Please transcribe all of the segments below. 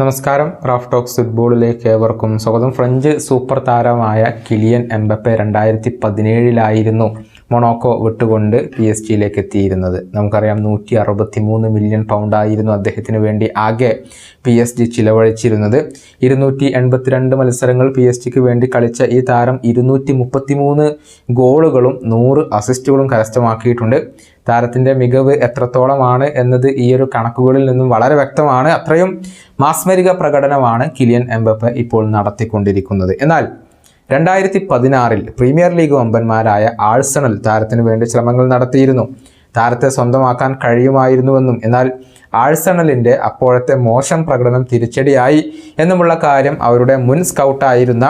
നമസ്കാരം. Raf talks ഫുട്ബോളിലേക്ക് ഏവർക്കും സ്വാഗതം. ഫ്രഞ്ച് സൂപ്പർ താരമായ കിലിയൻ എംബപ്പെ രണ്ടായിരത്തി പതിനേഴിലായിരുന്നു. മൊണോക്കോ വിട്ടുകൊണ്ട് പി എസ് ജിയിലേക്ക് എത്തിയിരുന്നത് നമുക്കറിയാം നൂറ്റി അറുപത്തി മൂന്ന് മില്യൺ പൗണ്ടായിരുന്നു അദ്ദേഹത്തിന് വേണ്ടി ആകെ പി എസ് ജി ചിലവഴിച്ചിരുന്നത്. ഇരുന്നൂറ്റി എൺപത്തിരണ്ട് മത്സരങ്ങൾ പി എസ് ജിക്ക് വേണ്ടി കളിച്ച ഈ താരം ഇരുന്നൂറ്റി മുപ്പത്തി മൂന്ന് ഗോളുകളും നൂറ് അസിസ്റ്റുകളും കരസ്ഥമാക്കിയിട്ടുണ്ട്. താരത്തിന്റെ മികവ് എത്രത്തോളമാണ് എന്നത് ഈ ഒരു കണക്കുകളിൽ നിന്നും വളരെ വ്യക്തമാണ്. അത്രയും മാസ്മരിക പ്രകടനമാണ് കിലിയൻ എംബപ്പ ഇപ്പോൾ നടത്തിക്കൊണ്ടിരിക്കുന്നത്. എന്നാൽ രണ്ടായിരത്തി പതിനാറിൽ പ്രീമിയർ ലീഗ് വമ്പന്മാരായ ആഴ്സണൽ താരത്തിന് വേണ്ടി ശ്രമങ്ങൾ നടത്തിയിരുന്നു. താരത്തെ സ്വന്തമാക്കാൻ കഴിയുമായിരുന്നുവെന്നും എന്നാൽ ആഴ്സണലിന്റെ അപ്പോഴത്തെ മോശം പ്രകടനം തിരിച്ചടിയായി എന്നുമുള്ള കാര്യം അവരുടെ മുൻ സ്കൗട്ടായിരുന്ന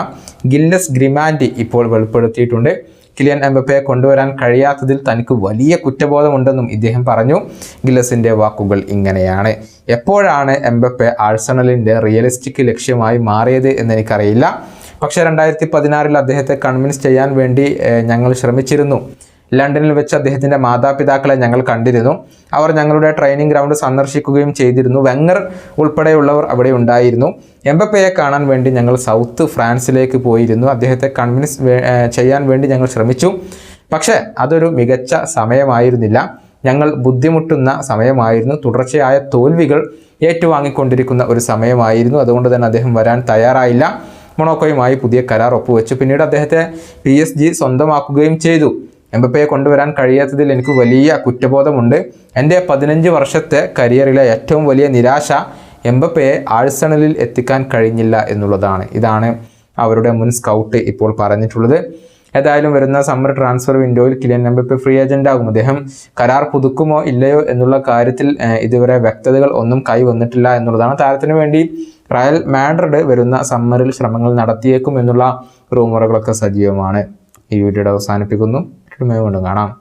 ഗില്ലസ് ഗ്രിമാൻഡി ഇപ്പോൾ വെളിപ്പെടുത്തിയിട്ടുണ്ട്. കിലിയൻ എംബപ്പയെ കൊണ്ടുവരാൻ കഴിയാത്തതിൽ തനിക്ക് വലിയ കുറ്റബോധമുണ്ടെന്നും ഇദ്ദേഹം പറഞ്ഞു. ഗില്ലസിന്റെ വാക്കുകൾ ഇങ്ങനെയാണ്. എപ്പോഴാണ് എംബപ്പെ ആഴ്സണലിന്റെ റിയലിസ്റ്റിക് ലക്ഷ്യമായി മാറിയത് എന്നെനിക്കറിയില്ല. പക്ഷേ രണ്ടായിരത്തി പതിനാറിൽ അദ്ദേഹത്തെ കൺവിൻസ് ചെയ്യാൻ വേണ്ടി ഞങ്ങൾ ശ്രമിച്ചിരുന്നു. ലണ്ടനിൽ വെച്ച് അദ്ദേഹത്തിന്റെ മാതാപിതാക്കളെ ഞങ്ങൾ കണ്ടിരുന്നു. അവർ ഞങ്ങളുടെ ട്രെയിനിങ് ഗ്രൗണ്ട് സന്ദർശിക്കുകയും ചെയ്തിരുന്നു. വെങ്ങർ ഉൾപ്പെടെയുള്ളവർ അവിടെ ഉണ്ടായിരുന്നു. എംബപ്പയെ കാണാൻ വേണ്ടി ഞങ്ങൾ സൗത്ത് ഫ്രാൻസിലേക്ക് പോയിരുന്നു. അദ്ദേഹത്തെ കൺവിൻസ് ചെയ്യാൻ വേണ്ടി ഞങ്ങൾ ശ്രമിച്ചു. പക്ഷേ അതൊരു മികച്ച സമയമായിരുന്നില്ല. ഞങ്ങൾ ബുദ്ധിമുട്ടുന്ന സമയമായിരുന്നു. തുടർച്ചയായ തോൽവികൾ ഏറ്റുവാങ്ങിക്കൊണ്ടിരിക്കുന്ന ഒരു സമയമായിരുന്നു. അതുകൊണ്ട് തന്നെ അദ്ദേഹം വരാൻ തയ്യാറായില്ല. മൊണോക്കോയുമായി പുതിയ കരാർ ഒപ്പുവെച്ചു. പിന്നീട് അദ്ദേഹത്തെ പി എസ് ജി സ്വന്തമാക്കുകയും ചെയ്തു. എംബപ്പയെ കൊണ്ടുവരാൻ കഴിയാത്തതിൽ എനിക്ക് വലിയ കുറ്റബോധമുണ്ട്. എന്റെ പതിനഞ്ച് വർഷത്തെ കരിയറിലെ ഏറ്റവും വലിയ നിരാശ എംബപ്പയെ ആഴ്സണലിൽ എത്തിക്കാൻ കഴിഞ്ഞില്ല എന്നുള്ളതാണ്. ഇതാണ് അവരുടെ മുൻ സ്കൗട്ട് ഇപ്പോൾ പറഞ്ഞിട്ടുള്ളത്. ഏതായാലും വരുന്ന സമ്മർ ട്രാൻസ്ഫർ വിൻഡോയിൽ കിലിയൻ എംബപ്പെ ഫ്രീ ഏജന്റ് ആകും അദ്ദേഹം കരാർ പുതുക്കുമോ ഇല്ലയോ എന്നുള്ള കാര്യത്തിൽ ഇതുവരെ വ്യക്തതകൾ ഒന്നും കൈവന്നിട്ടില്ല എന്നുള്ളതാണ്. താരത്തിന് വേണ്ടി റയൽ മാഡ്രിഡ് വരുന്ന സമ്മറിൽ ശ്രമങ്ങൾ നടത്തിയേക്കും എന്നുള്ള റൂമറുകളൊക്കെ സജീവമാണ്. ഈ വീഡിയോയുടെ അവസാനിപ്പിക്കുന്നു. വീണ്ടും കാണാം.